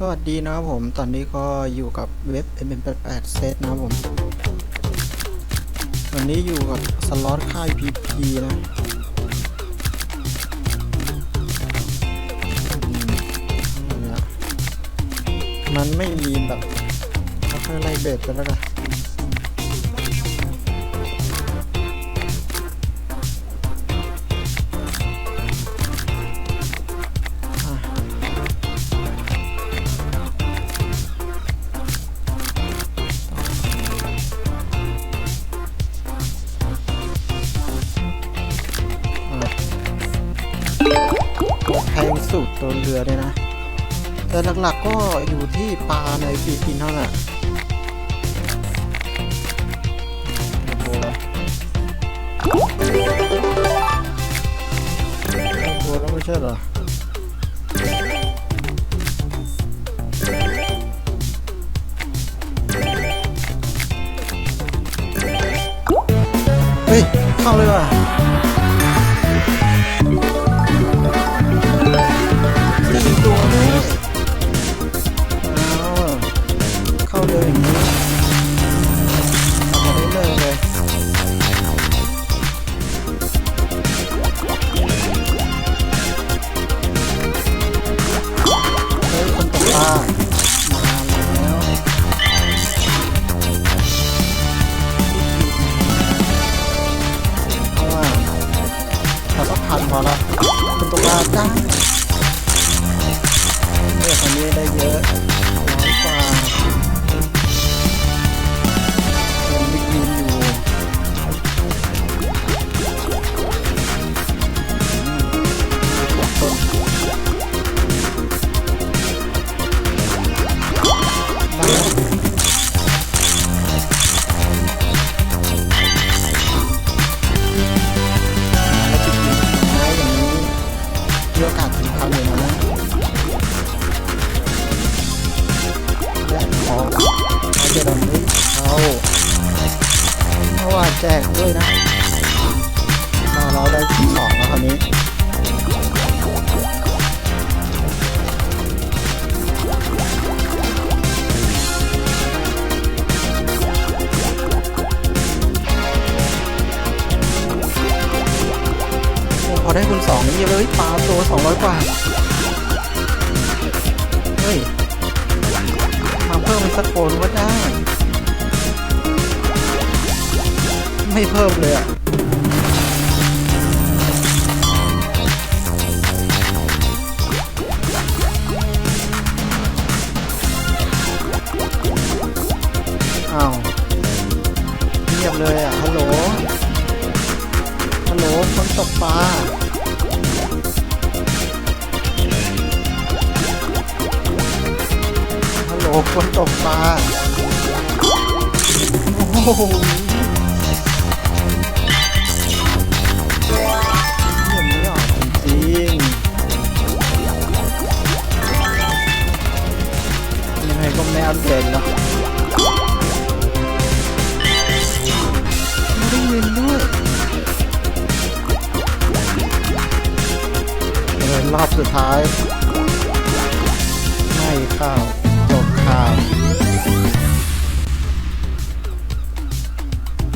สวัสดีนะครับผม ตอนนี้ก็อยู่กับเว็บ MM88 เซตนะครับผม วันนี้อยู่กับสล็อตค่าย PP นะอืมเนี่ยมันไม่มีแบบค่อยไล่เบรดกันแล้วกัน งสุดตัวเรือเลยนะ แต่หลักๆก็อยู่ที่ปลาในฟิลิปปินส์เท่านั้นแหละโอ้โหโอ้โหแล้วไม่ใช่เหรอเฮ้ยเข้าเลยว่ะ เข้าเร็วอย่างนี้ทำมาได้เลยเลยเฮ้ยคนตกปลามาแล้วเอาว่าถ้าสักพันพอละคนตกปลาจ้าเลือกอันนี้ได้เยอะ อ้พอได้คุณสองนี่เลยปลาตัวสองร้อยกว่า เฮ้ย มาเพิ่มเป็นสักโคนก็ได้ ไม่เพิ่มเลยอะ ฮัลโหลคนตกปลาโอ้โหเยี่ยมไม่อจริงๆยังไงก็ไม่อัปเดตหรอกไม่ได้เงินด้วยเออรอบสุดท้ายไม่ข้าว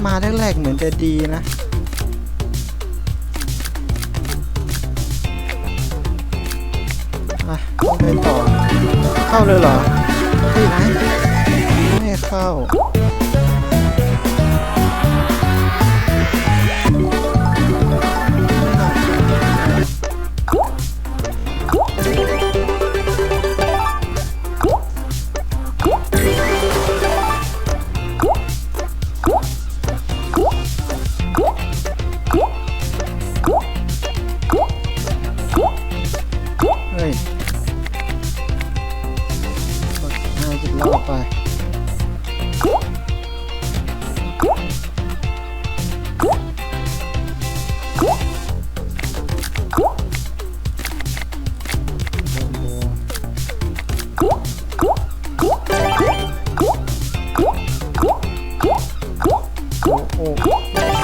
มาแรกๆเหมือนจะดีนะอะต้องไปต่อ เข้าเลยเหรอที่ไหนไม่เข้า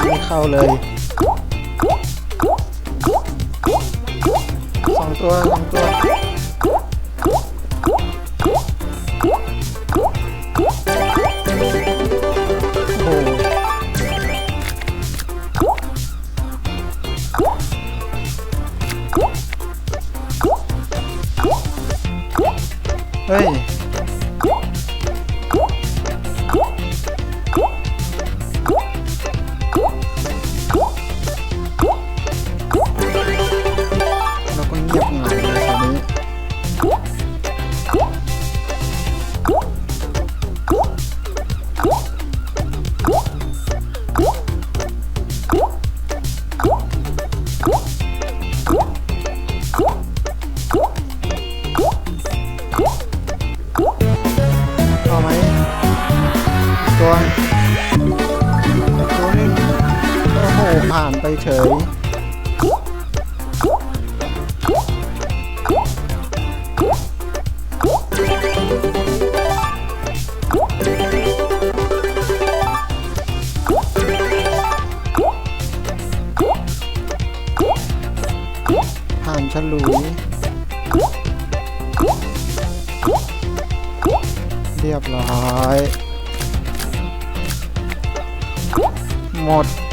ไม่เข้าเลยสองตัวสองตัว เฮ้ย เฉยผ่านฉลุยเรียบร้อย หมด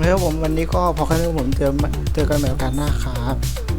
แล้วผมวันนี้ก็พอแค่นี้ผมเจอเจอกันใหม่โอกาสหน้าครับ